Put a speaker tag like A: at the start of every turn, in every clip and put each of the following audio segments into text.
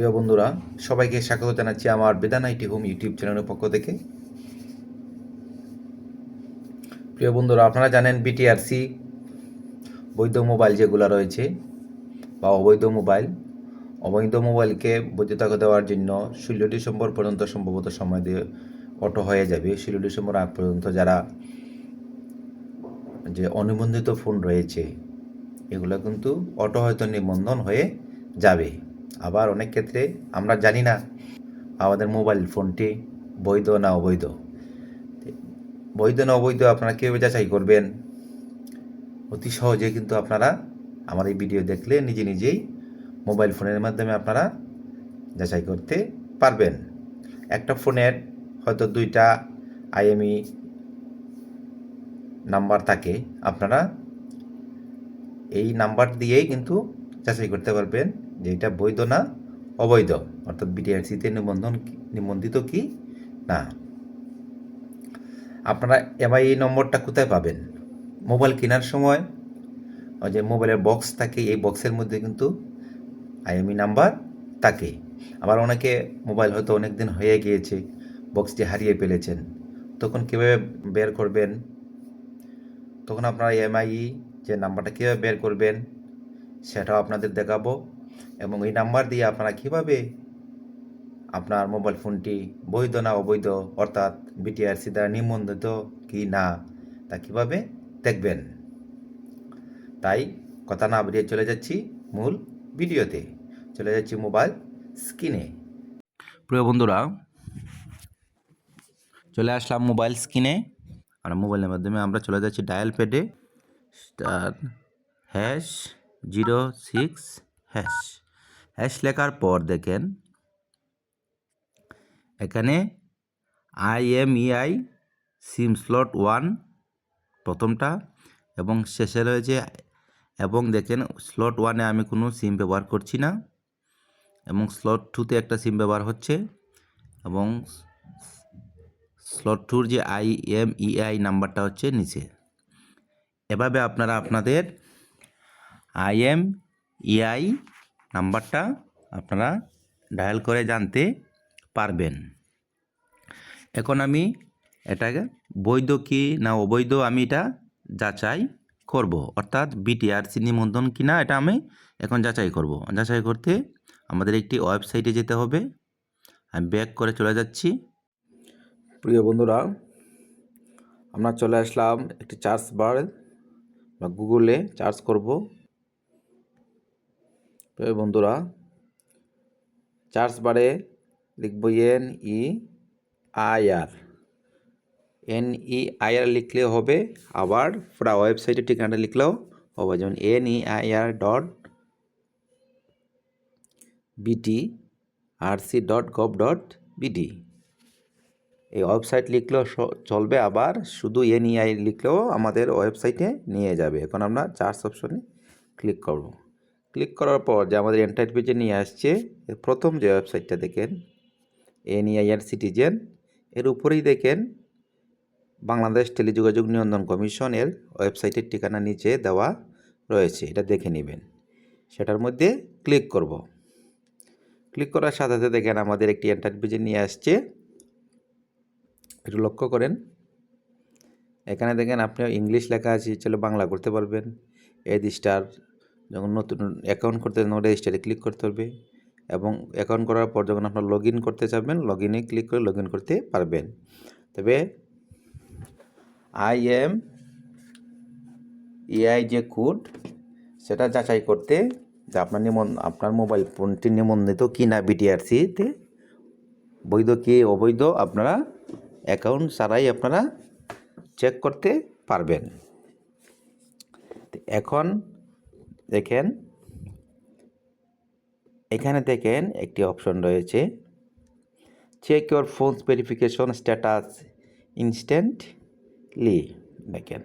A: প্রিয় বন্ধুরা, সবাইকে স্বাগত জানাচ্ছি আমার বেদান আইটি হোম ইউটিউব চ্যানেলের পক্ষ থেকে। প্রিয় বন্ধুরা, আপনারা জানেন বিটিআরসি বৈধ মোবাইল যেগুলো রয়েছে বা অবৈধ মোবাইল। অবৈধ মোবাইলকে বৈধতা দেওয়ার জন্য ষোলো ডিসেম্বর পর্যন্ত সম্ভবত সময় দিয়ে অটো হয়ে যাবে। ষোলো ডিসেম্বর আগ পর্যন্ত যারা যে অনিবন্ধিত ফোন রয়েছে, এগুলো কিন্তু অটো হয়তো নিবন্ধন হয়ে যাবে। আবার অনেক ক্ষেত্রে আমরা জানি না আমাদের মোবাইল ফোনটি বৈধ না অবৈধ। বৈধ না অবৈধ আপনারা কীভাবে যাচাই করবেন? অতি সহজে কিন্তু আপনারা আমার এই ভিডিও দেখলে নিজে নিজেই মোবাইল ফোনের মাধ্যমে আপনারা যাচাই করতে পারবেন। একটা ফোনের হয়তো দুইটা আইএমই নাম্বার থাকে। আপনারা এই নাম্বার দিয়েই কিন্তু যাচাই করতে পারবেন যে এটা বৈধ না অবৈধ। অর্থাৎ বিটিআরসিতে নিবন্ধন নিবন্ধিত কি? না। আপনারা এই নম্বরটা কোথায় পাবেন? মোবাইল কেনার সময়। ওই যে মোবাইলের বক্স থাকে, এই বক্সের মধ্যে কিন্তু আইএমই নাম্বার থাকে। আবার অনেকে মোবাইল হয়তো অনেক দিন হয়ে গিয়েছে বক্সটি হারিয়ে ফেলেছেন। তখন কীভাবে বের করবেন? তখন আপনারা এমআই যে নাম্বারটা কীভাবে বের করবেন? সেটাও আপনাদের দেখাবো। এবং এই নাম্বার দিয়ে আপনারা কীভাবে আপনার মোবাইল ফোনটি বৈধ না অবৈধ, অর্থাৎ বিটিআরসি দ্বারা নিবন্ধিত কি না, তা কীভাবে দেখবেন? তাই কথা না বেরিয়ে চলে যাচ্ছি মূল ভিডিওতে। চলে যাচ্ছি মোবাইল স্ক্রিনে প্রিয় বন্ধুরা, চলে আসলাম মোবাইল স্ক্রিনে আর মোবাইলের মাধ্যমে আমরা চলে যাচ্ছি ডায়াল প্যাডে star hash zero six hash hash লেখার পর দেখেন, এখানে আইএমইআই সিম স্লট ওয়ান প্রথমটা, এবং শেষে রয়েছে, এবং দেখেন স্লট ওয়ানে আমি কোনো সিম ব্যবহার করছি না, এবং স্লট টুতে একটা সিম ব্যবহার হচ্ছে, এবং স্লট টুর যে আই এম ইআই নাম্বারটা হচ্ছে নিচে। এভাবে আপনারা আপনাদের আইএম ইআই নাম্বারটা আপনারা ডায়াল করে জানতে পারবেন। এখন আমি এটাকে বৈধ কি না অবৈধ আমি এটা যাচাই করব, অর্থাৎ বিটিআরসি নিবন্ধন কি না এটা আমি এখন যাচাই করব। যাচাই করতে আমাদের একটি ওয়েবসাইটে যেতে হবে। আমি ব্যাক করে চলে যাচ্ছি। প্রিয় বন্ধুরা, আমরা চলে আসলাম একটি চার্জ বার বা গুগলে চার্জ করব। প্রিয় বন্ধুরা চার্জ বারে লিখব N E I R. N E I R লিখলে হবে আবার, পুরা ওয়েবসাইটের ঠিকানাটা লিখলেও হবে, যেমন N E I R dot BT R C dot gov dot BD এই ওয়েবসাইট লিখলেও চলবে আবার, শুধু এনইআই লিখলেও আমাদের ওয়েবসাইটে নিয়ে যাবে। এখন আমরা চার্জ অপশনে ক্লিক করব। ক্লিক করার পর যে আমাদের এন্টার পেজে নিয়ে আসছে প্রথম যে ওয়েবসাইটটা দেখেন এনইআইআর সিটিজেন এর উপরেই দেখেন বাংলাদেশ টেলিযোগাযোগ নিয়ন্ত্রণ কমিশনের ওয়েবসাইটের ঠিকানা নিচে দেওয়া রয়েছে, এটা দেখে নেবেন। সেটার মধ্যে ক্লিক করব। ক্লিক করার সাথে সাথে দেখেন আমাদের একটি এন্টার পেজে নিয়ে আসছে। একটু লক্ষ্য করেন, এখানে দেখেন আপনি ইংলিশ লেখা আছে, চলে বাংলা করতে পারবেন। এড স্টার যখন নতুন অ্যাকাউন্ট করতে তখন রেজিস্টারে ক্লিক করতে হবে এবং অ্যাকাউন্ট করার পর যখন আপনার লগ করতে চাবেন লগ ইনে ক্লিক করে লগ করতে পারবেন। তবে আই এম এআই যে কোড সেটা যাচাই করতে যে আপনার নিবন্ধ আপনার মোবাইল ফোনটি নিবন্ধিত কি না বিটিআরসিতে বৈধ কি, অবৈধ, আপনারা অ্যাকাউন্ট ছাড়াই আপনারা চেক করতে পারবেন। এখন দেখেন, এখানে দেখেন একটি অপশন রয়েছে। Check your phones verification status instantly দেখেন,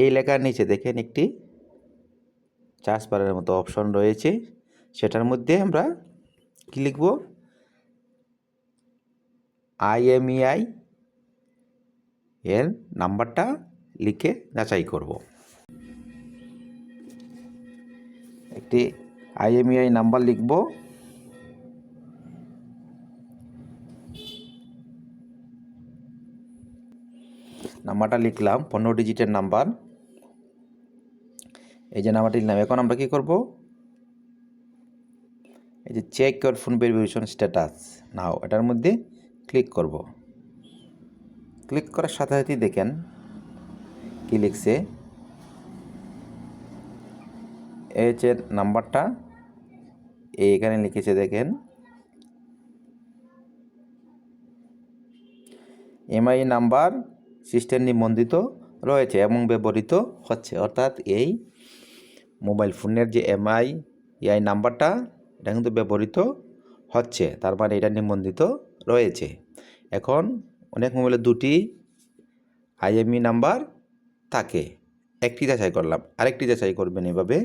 A: এই লেখার নিচে দেখেন একটি চার্জ বারের মতো অপশন রয়েছে। সেটার মধ্যে আমরা কী লিখব? আইএমইআই এর নাম্বারটা লিখে যাচাই করব। একটি আইএমইআই নাম্বার লিখব। নাম্বারটা লিখলাম, পনেরো ডিজিটের নাম্বার। এই যে নাম্বারটি লিখলাম, এখন আমরা কী করব? এই যে check your phone verification status now এটার মধ্যে ক্লিক করব। ক্লিক করার সাথে সাথেই দেখেন কী লিখছে। এই যে নাম্বারটা এখানে লিখেছে দেখেন। এমআই নাম্বার সিস্টেম নিবন্ধিত রয়েছে এবং ব্যবহৃত হচ্ছে। অর্থাৎ এই মোবাইল ফোনের যে এমআই এই নাম্বারটা, এটা কিন্তু ব্যবহৃত হচ্ছে। তার মানে এটা নিবন্ধিত রয়েছে। এখন অনেক মোবাইলে দুটি আইএমই নাম্বার থাকে। একটি যাচাই করলাম, আরেকটি যাচাই করবেন এভাবে।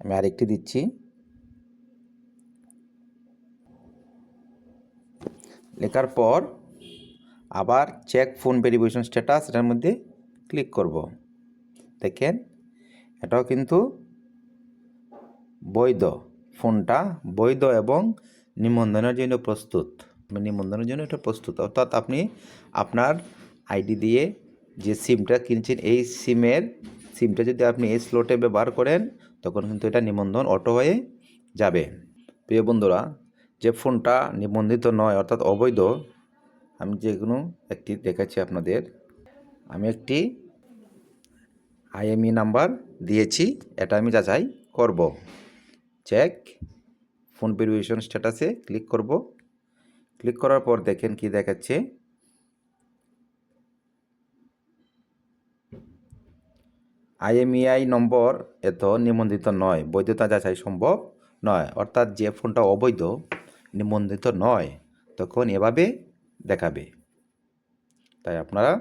A: আমি আরেকটি দিচ্ছি। লেখার পর আবার চেক ফোন ভেরিফিকেশন স্ট্যাটাস এটার মধ্যে ক্লিক করব। দেখেন, এটাও কিন্তু বৈধ। ফোনটা বৈধ এবং নিবন্ধনের জন্য প্রস্তুত। নিবন্ধনের জন্য এটা প্রস্তুত। অর্থাৎ আপনি আপনার আইডি দিয়ে যে সিমটা কিনছেন, এই সিমের সিমটা যদি আপনি এই স্লটে ব্যবহার করেন তখন কিন্তু এটা নিবন্ধন অটো হয়ে যাবে। প্রিয় বন্ধুরা, যে ফোনটা নিবন্ধিত নয়, অর্থাৎ অবৈধ, আমি যে কোনো একটি দেখাচ্ছি আপনাদের। আমি একটি আইএমই নাম্বার দিয়েছি, এটা আমি যাচাই করব। চেক ফোন ভেরিফিকেশন স্ট্যাটাসে ক্লিক করব। ক্লিক করার পর দেখেন কি দেখাচ্ছে। আইএমইআই নম্বর এত নিবন্ধিত নয়, বৈধতা যাচাই সম্ভব নয়। অর্থাৎ যে ফোনটা অবৈধ, নিবন্ধিত নয়, তখন এভাবে দেখাবে। তাই আপনারা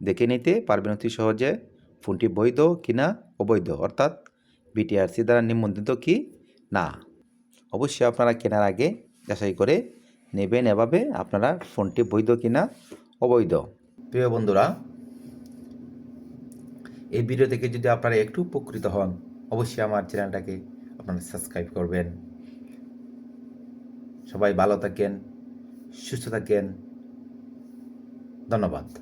A: দেখে নিতে পারবেন অতি সহজে ফোনটি বৈধ কি না অবৈধ, অর্থাৎ বিটিআরসি দ্বারা নিবন্ধিত কি না। অবশ্যই আপনারা কেনার আগে যাচাই করে নেবেন এভাবে আপনারা ফোনটি বৈধ কি না অবৈধ। প্রিয় বন্ধুরা এই ভিডিও থেকে যদি আপনারা একটু উপকৃত হন, অবশ্যই আমার চ্যানেলটাকে আপনারা সাবস্ক্রাইব করবেন। সবাই ভালো থাকেন, সুস্থ থাকেন। ধন্যবাদ।